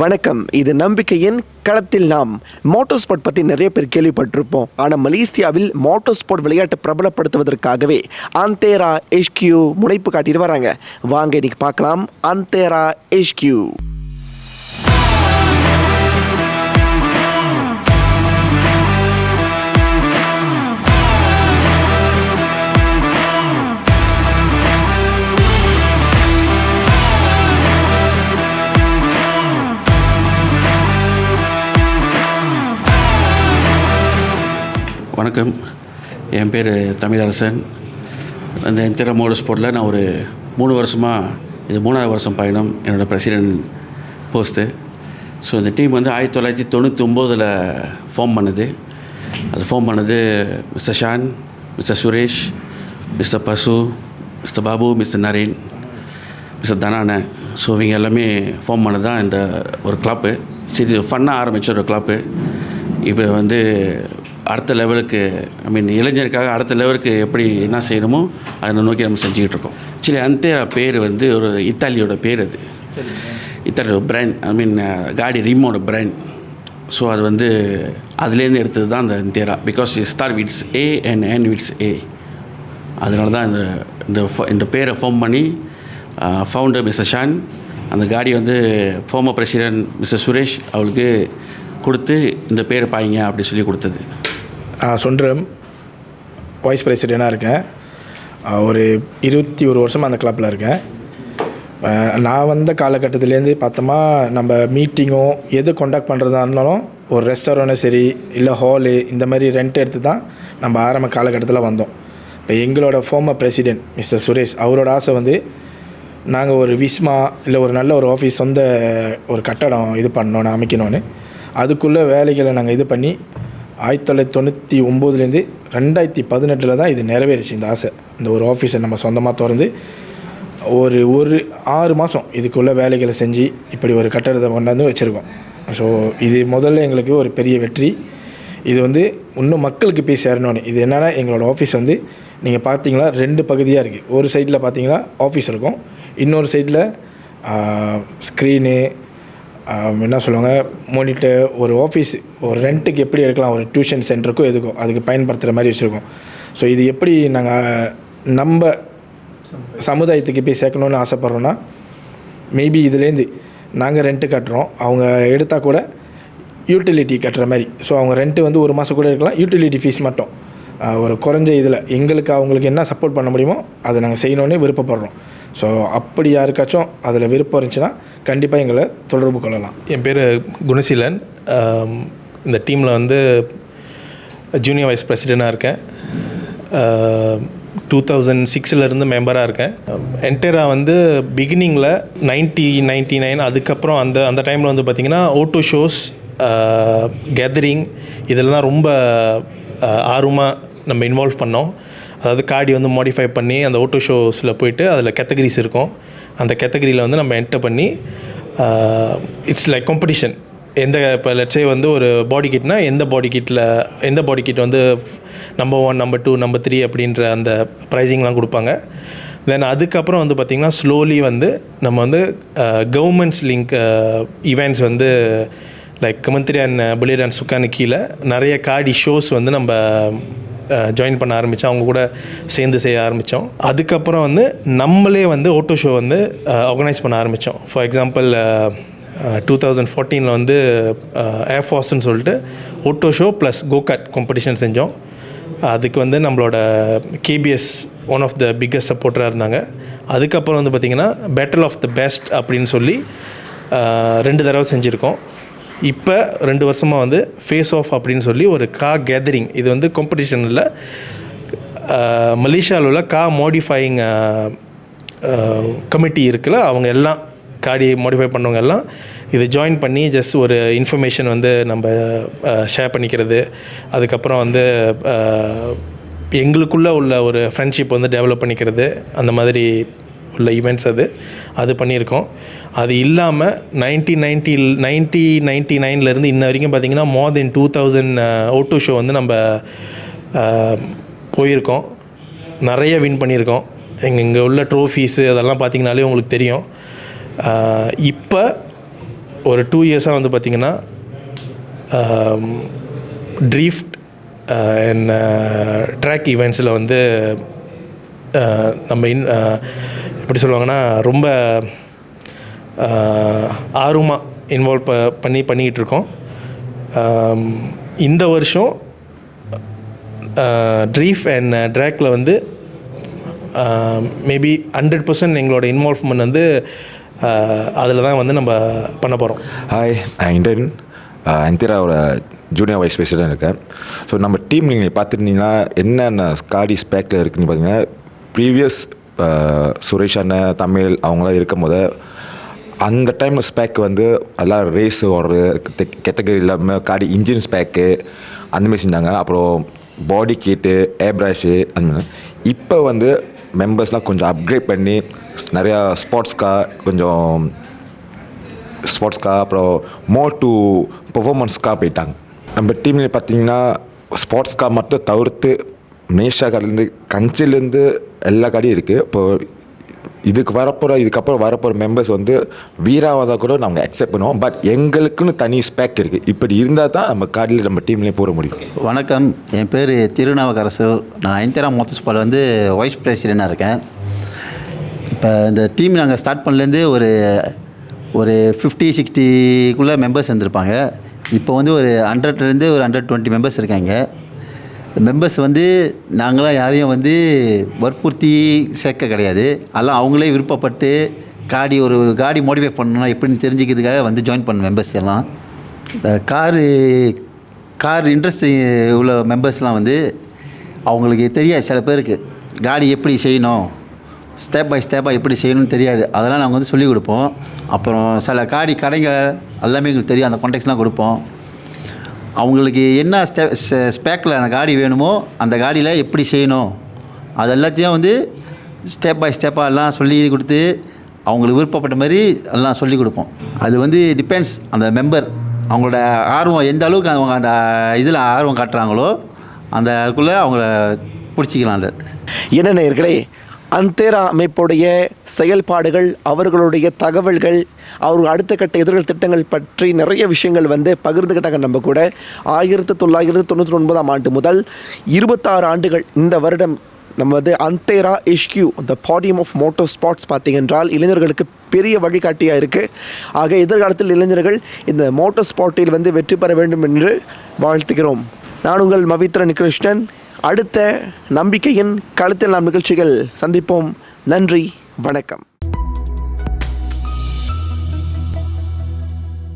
வணக்கம். இது நம்பிக்கையின் களத்தில் நாம் மோட்டோ ஸ்போர்ட் பற்றி நிறைய பேர் கேள்விப்பட்டிருப்போம். ஆனால் மலேசியாவில் மோட்டோ ஸ்போர்ட் விளையாட்டு பிரபலப்படுத்துவதற்காகவே அந்தேரா எஷ்கியூ முனைப்பு காட்டிட்டு வராங்க. வாங்க இன்னைக்கு பார்க்கலாம். அந்தேரா எஷ்கியூ வணக்கம். என் பேர் தமிழரசன். இந்த எந்திர மோடல் ஸ்போர்ட்டில் நான் ஒரு மூணு வருஷமாக இது மூணாவது வருஷம் பயணம் என்னோடய பிரசிடென்ட் போஸ்ட்டு ஸோ இந்த டீம் வந்து ஆயிரத்தி தொள்ளாயிரத்தி தொண்ணூற்றி ஒம்போதில் ஃபார்ம் பண்ணுது. அது ஃபார்ம் பண்ணது mister Shaan mister Suresh mister Basu mister Babu mister Naren mister தனான so இவங்க எல்லாமே ஃபார்ம் பண்ணது தான் இந்த ஒரு கிளப்பு சரி ஃபன்னாக ஆரம்பித்த ஒரு கிளப்பு இப்போ வந்து அடுத்த லெவலுக்கு ஐ மீன் இளைஞருக்காக அடுத்த லெவலுக்கு எப்படி என்ன செய்யணுமோ அதை நோக்கி நம்ம செஞ்சுக்கிட்டு இருக்கோம். சரி அந்த பேர் வந்து ஒரு இத்தாலியோட பேர் அது. இத்தாலியோட பிராண்ட் ஐ மீன் காடி ரிமோட பிராண்ட் ஸோ அது வந்து அதுலேருந்து எடுத்தது தான் அந்த இந்தேரா because star wits A and N wits A அதனால தான் இந்த இந்த இந்த பேரை ஃபார்ம் பண்ணி ஃபவுண்டர் மிஸ்டர் ஷான் அந்த காடி வந்து ஃபார்மர் பிரசிடென்ட் மிஸ்டர் சுரேஷ் அவளுக்கு கொடுத்து இந்த பேரை பாய்ங்க அப்படி சொல்லி கொடுத்தது. சொல்கிறேன் வைஸ் பிரசிடெண்ட்டாக இருக்கேன். ஒரு இருபத்தி ஒரு வருஷமாக அந்த கிளப்பில் இருக்கேன். நான் வந்த காலகட்டத்துலேருந்து பார்த்தோமா நம்ம மீட்டிங்கும் எது கொண்டக்ட் பண்ணுறதா இருந்தாலும் ஒரு ரெஸ்டாரண்ட்டும் சரி இல்லை ஹாலு இந்த மாதிரி ரெண்ட் எடுத்து தான் நம்ம ஆரம்ப காலகட்டத்தில் வந்தோம். இப்போ எங்களோட ஃபோமர் பிரசிடென்ட் மிஸ்டர் சுரேஷ் அவரோட ஆசை வந்து நாங்கள் ஒரு விஸ்மா இல்லை ஒரு நல்ல ஒரு ஆஃபீஸ் சொந்த ஒரு கட்டடம் இது பண்ணோன்னு அமைக்கணும்னு. அதுக்குள்ளே வேலைகளை நாங்கள் இது பண்ணி ஆயிரத்தி தொள்ளாயிரத்தி தொண்ணூற்றி ஒம்போதுலேருந்து ரெண்டாயிரத்தி பதினெட்டில் தான் இது நிறைவேறிச்சு இந்த ஆசை. இந்த ஒரு ஆஃபீஸை நம்ம சொந்தமாக திறந்து ஒரு ஒரு ஆறு மாதம் இதுக்குள்ளே வேலைகளை செஞ்சு இப்படி ஒரு கட்டடத்தை கொண்டாந்து வச்சுருக்கோம். ஸோ இது முதல்ல எங்களுக்கு ஒரு பெரிய வெற்றி. இது வந்து இன்னும் மக்களுக்கு போய் சேரணும்னு. இது என்னென்னா எங்களோட ஆஃபீஸ் வந்து நீங்கள் பார்த்தீங்களா ரெண்டு பகுதியாக இருக்குது ஒரு சைடில் பார்த்தீங்கன்னா ஆஃபீஸ் இருக்கும். இன்னொரு சைடில் ஸ்க்ரீனு என்ன சொல்லுவாங்க? மோனிட்டர் ஒரு ஆஃபீஸ் ஒரு ரெண்ட்டுக்கு எப்படி எடுக்கலாம்? ஒரு டியூஷன் சென்டருக்கும் எதுக்கும் அதுக்கு பயன்படுத்துகிற மாதிரி வச்சுருக்கோம். ஸோ இது எப்படி நாங்கள் நம்ம சமுதாயத்துக்கு போய் சேர்க்கணுன்னு ஆசைப்பட்றோன்னா மேபி இதுலேருந்து நாங்கள் ரெண்ட்டு கட்டுறோம். அவங்க எடுத்தால் கூட யூட்டிலிட்டி கட்டுற மாதிரி. ஸோ அவங்க ரெண்ட்டு வந்து ஒரு மாதம் கூட இருக்கலாம் யூட்டிலிட்டி ஃபீஸ் மட்டும். ஒரு குறைஞ்ச இதில் எங்களுக்கு அவங்களுக்கு என்ன சப்போர்ட் பண்ண முடியுமோ அதை நாங்கள் செய்யணுன்னே விருப்பப்படுறோம். ஸோ அப்படி யாருக்காச்சும் அதில் விருப்பம் இருந்துச்சுன்னா கண்டிப்பாக எங்களை தொடர்பு கொள்ளலாம். என் பேர் குணசீலன். இந்த டீமில் வந்து ஜூனியர் வைஸ் பிரசிடெண்ட்டாக இருக்கேன். டூ தௌசண்ட் சிக்ஸ்லேருந்து மெம்பராக இருக்கேன். என்டேரா வந்து பிகினிங்கில் நைன்ட்டி நைன்ட்டி நைன் அதுக்கப்புறம் அந்த அந்த டைமில் வந்து பார்த்திங்கன்னா ஓட்டோ ஷோஸ் கேதரிங் இதெல்லாம் ரொம்ப ஆர்வமாக நம்ம இன்வால்வ் பண்ணோம். அதாவது காடி வந்து மாடிஃபை பண்ணி அந்த ஓட்டோ ஷோஸில் போயிட்டு அதில் கேட்டகரிஸ் இருக்கும். அந்த கேட்டகரியில் வந்து நம்ம என்டர் பண்ணி இட்ஸ் லைக் காம்படிஷன் எந்த இப்போ லட்சே வந்து ஒரு பாடி கிட்னா எந்த பாடி கிட்டில் எந்த பாடி கிட் வந்து number one number two number three அப்படின்ற அந்த ப்ரைஸிங்லாம் கொடுப்பாங்க. தென் அதுக்கப்புறம் வந்து பார்த்திங்கன்னா ஸ்லோலி வந்து நம்ம வந்து கவர்மெண்ட்ஸ் லிங்க் ஈவெண்ட்ஸ் வந்து லைக் கமந்திரி அண்ட் புலியர் அண்ட் சுக்கானு கீழே நிறைய காடி ஷோஸ் வந்து நம்ம ஜாயின் பண்ண ஆரம்பித்தோம் அவங்க கூட சேர்ந்து செய்ய ஆரம்பித்தோம் அதுக்கப்புறம் வந்து நம்மளே வந்து ஓட்டோ ஷோ வந்து ஆர்கனைஸ் பண்ண ஆரம்பித்தோம் ஃபார் எக்ஸாம்பிள் டூ தௌசண்ட் ஃபோர்டீனில் வந்து ஏர்ஃபார்ஸ்ன்னு சொல்லிட்டு ஓட்டோ ஷோ ப்ளஸ் கோகாட் காம்படிஷன் செஞ்சோம். அதுக்கு வந்து நம்மளோட KPS one of the biggest சப்போர்ட்டராக இருந்தாங்க. அதுக்கப்புறம் வந்து பார்த்திங்கன்னா பேட்டில் ஆஃப் த பெஸ்ட் அப்படின்னு சொல்லி ரெண்டு தடவை செஞ்சுருக்கோம். இப்போ ரெண்டு வருஷமாக வந்து ஃபேஸ் ஆஃப் அப்படின்னு சொல்லி ஒரு கா கேதரிங் இது வந்து காம்படிஷனில் மலேசியாவில் உள்ள கா மாடிஃபையிங் கமிட்டி இருக்குல்ல அவங்க எல்லாம் காடி மாடிஃபை பண்ணவங்க எல்லாம் இதை ஜாயின் பண்ணி ஜஸ்ட் ஒரு இன்ஃபர்மேஷன் வந்து நம்ம ஷேர் பண்ணிக்கிறது. அதுக்கப்புறம் வந்து எங்களுக்குள்ளே உள்ள ஒரு ஃப்ரெண்ட்ஷிப் வந்து டெவலப் பண்ணிக்கிறது. அந்த மாதிரி உள்ள ஈவெண்ட்ஸ் அது. அது பண்ணியிருக்கோம். அது இல்லாமல் நைன்டீன் நைன்டி நைன்டி நைன்டி நைன்லேருந்து இன்ன வரைக்கும் பார்த்தீங்கன்னா more than two thousand auto show வந்து நம்ம போயிருக்கோம். நிறைய வின் பண்ணியிருக்கோம். எங்கள் இங்கே உள்ள ட்ரோஃபீஸு அதெல்லாம் பார்த்தீங்கனாலே உங்களுக்கு தெரியும். இப்போ ஒரு டூ இயர்ஸாக வந்து பார்த்திங்கன்னா ட்ரீஃப்ட் அண்ட் ட்ராக் ஈவெண்ட்ஸில் வந்து நம்ம இன் எப்படி சொல்லுவாங்கன்னா ரொம்ப ஆர்வமாக இன்வால்வ் ப பண்ணி பண்ணிக்கிட்டு இருக்கோம். இந்த வருஷம் ட்ரீஃப் அண்ட் ட்ராக்கில் வந்து மேபி ஹண்ட்ரட் பர்சன்ட் எங்களோட இன்வால்வ்மெண்ட் வந்து அதில் தான் வந்து நம்ம பண்ண போகிறோம் ஹாய் நான் அந்திராவோட ஜூனியர் வைஸ் பிரசிடென்ட் இருக்கேன். ஸோ நம்ம டீம் நீங்கள் பார்த்துருந்தீங்கன்னா என்னென்ன ஸ்காடி ஸ்பேக்கில் இருக்குன்னு பார்த்தீங்கன்னா ப்ரீவியஸ் சுரேஷ் அண்ணன் தமிழ் அவங்களாம் இருக்கும் போது அந்த டைமில் ஸ்பேக் வந்து எல்லாம் ரேஸ் ஓடுறது கெட்டகரி இல்லாமல் காடி இன்ஜின் ஸ்பேக்கு அந்தமாரி செஞ்சாங்க. அப்புறம் பாடி கீட்டு ஏர் ப்ரஷு அந்த மாதிரி. இப்போ வந்து மெம்பர்ஸ்லாம் கொஞ்சம் அப்கிரேட் பண்ணி நிறையா ஸ்போர்ட்ஸ் கார் கொஞ்சம் ஸ்போர்ட்ஸ் கார் அப்புறம் மோர் டு பர்ஃபார்மன்ஸ்க்காக கார் போயிட்டாங்க. நம்ம டீமில் பார்த்தீங்கன்னா ஸ்போர்ட்ஸ் கார் மட்டும் தவிர்த்து மேஷா கார்லேருந்து கஞ்சிலேருந்து எல்லா கடையும் இருக்குது இப்போது இதுக்கு வரப்போகிற இதுக்கப்புறம் வரப்போகிற மெம்பர்ஸ் வந்து வீராவதாக கூட நாங்கள் அக்செப்ட் பண்ணுவோம். பட் எங்களுக்குன்னு தனி ஸ்பேக் இருக்குது இப்படி இருந்தால் தான் நம்ம கார்டில் நம்ம டீம்லேயே போட முடியும். வணக்கம். என் பேர் திருநாவுக்கரசு. நான் ஐந்தரா மோட்டர்ஸ்பால் வந்து வைஸ் பிரசிடெண்டாக இருக்கேன். இப்போ இந்த டீம் நாங்கள் ஸ்டார்ட் பண்ணலேருந்து ஒரு ஒரு ஃபிஃப்டி சிக்ஸ்டிக்குள்ளே மெம்பர்ஸ் இருந்திருப்பாங்க. இப்போ வந்து ஒரு ஹண்ட்ரட்லேருந்து ஒரு ஹண்ட்ரட் டுவெண்ட்டி மெம்பர்ஸ் இருக்காங்க. மெம்பர்ஸ் வந்து நாங்களாம் யாரையும் வந்து வற்புறுத்தி சேர்க்க கிடையாது. எல்லாம் அவங்களே விருப்பப்பட்டு காடி ஒரு காடி மோடிஃபை பண்ணணும் எப்படின்னு தெரிஞ்சுக்கிறதுக்காக வந்து ஜாயின் பண்ண மெம்பர்ஸ் எல்லாம். இந்த காரு கார் இன்ட்ரெஸ்ட் உள்ள மெம்பர்ஸ்லாம் வந்து அவங்களுக்கு தெரியாது சில பேருக்கு. காடி எப்படி செய்யணும்? ஸ்டெப் பை ஸ்டெப்பாக எப்படி செய்யணும்னு தெரியாது. அதெல்லாம் நாங்கள் வந்து சொல்லிக் கொடுப்போம். அப்புறம் சில காடி கடைங்க எல்லாமே எங்களுக்கு தெரியும். அந்த கான்டாக்ட்ஸ்லாம் கொடுப்போம். அவங்களுக்கு என்ன ஸ்டெ ஸ்பேக்கில் அந்த காடி வேணுமோ அந்த காடியில் எப்படி செய்யணும்? அது எல்லாத்தையும் வந்து ஸ்டெப் பை ஸ்டெப்பாக எல்லாம் சொல்லி கொடுத்து அவங்களுக்கு விருப்பப்பட்ட மாதிரி எல்லாம் சொல்லி கொடுப்போம். அது வந்து டிபெண்ட்ஸ் அந்த மெம்பர் அவங்களோட ஆர்வம் எந்த அளவுக்கு அவங்க அந்த இதில் ஆர்வம் காட்டுறாங்களோ அந்த அதுக்குள்ளே அவங்கள பிடிச்சிக்கலாம் அதை என்னென்ன இருக்கலே அந்தேரா அமைப்புடைய செயல்பாடுகள் அவர்களுடைய தகவல்கள் அவர்கள் அடுத்த கட்ட எதிர்கள் திட்டங்கள் பற்றி நிறைய விஷயங்கள் வந்து பகிர்ந்துக்கிட்டாங்க நம்ம கூட. ஆயிரத்தி தொள்ளாயிரத்தி தொண்ணூற்றி ஒன்பதாம் ஆண்டு முதல் இருபத்தாறு ஆண்டுகள் இந்த வருடம் நம்ம வந்து அந்தேரா இஷ்கியூ the podium of moto sports பார்த்தீங்கன்றால் இளைஞர்களுக்கு பெரிய வழிகாட்டியாக இருக்குது ஆக எதிர்காலத்தில் இளைஞர்கள் இந்த மோட்டோ ஸ்பாட்டில் வந்து வெற்றி பெற வேண்டும் என்று வாழ்த்துகிறோம். நான் உங்கள் மவித்ரன் கிருஷ்ணன். அடுத்த நம்பிக்கையின் கழுத்தில் நாம் நிகழ்ச்சிகள் சந்திப்போம். நன்றி வணக்கம்.